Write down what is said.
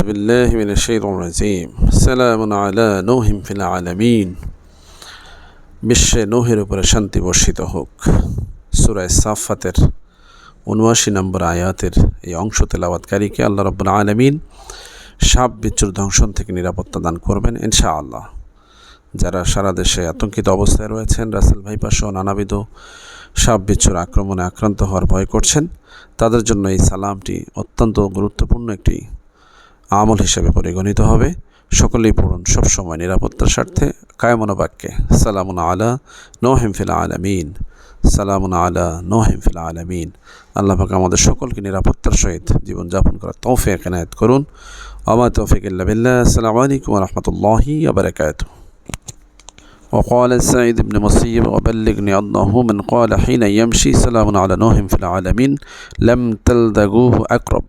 بالله من الشيطان الرجيم سلام على نوح في العالمين বিশ্বে নোহের উপরে শান্তি বর্ষিত হোক সুরায় সাফাতের উনআশি নম্বর আয়াতের এই অংশ তেলাওয়াতকারীকে আল্লাহ রব্বুল আলমিন সাপ বিচ্ছুর ধ্বংসন থেকে নিরাপত্তা দান করবেন ইনশাআল্লাহ যারা সারা দেশে আতঙ্কিত অবস্থায় রয়েছেন রাসেল ভাইপা সহ নানাবিধ সাপ বিচ্ছুর আক্রমণে আক্রান্ত হওয়ার ভয় করছেন তাদের জন্য এই সালামটি অত্যন্ত গুরুত্বপূর্ণ একটি আমল হিসেবে পরিগণিত হবে সকলেই পড়ুন সবসময় নিরাপত্তার স্বার্থে কায়মনা বাক্যে সালামুন আলা নোহিম ফিল আলামিন সালামুন আলা নোহিম ফিল আলামিন আল্লাহ পাক আমাদের সকলকে নিরাপত্তার সহিত জীবনযাপন করার তৌফিক এনায়েত করুন আমা তৌফিক ইল্লা বিল্লাহ আসসালামু আলাইকুম রহমতুল্লাহি আবরাকাতুহ وقال سعيد بن مصيب وبلغني أنه من قال حين يمشي سلام على نوح في العالمين لم تلدغوه أقرب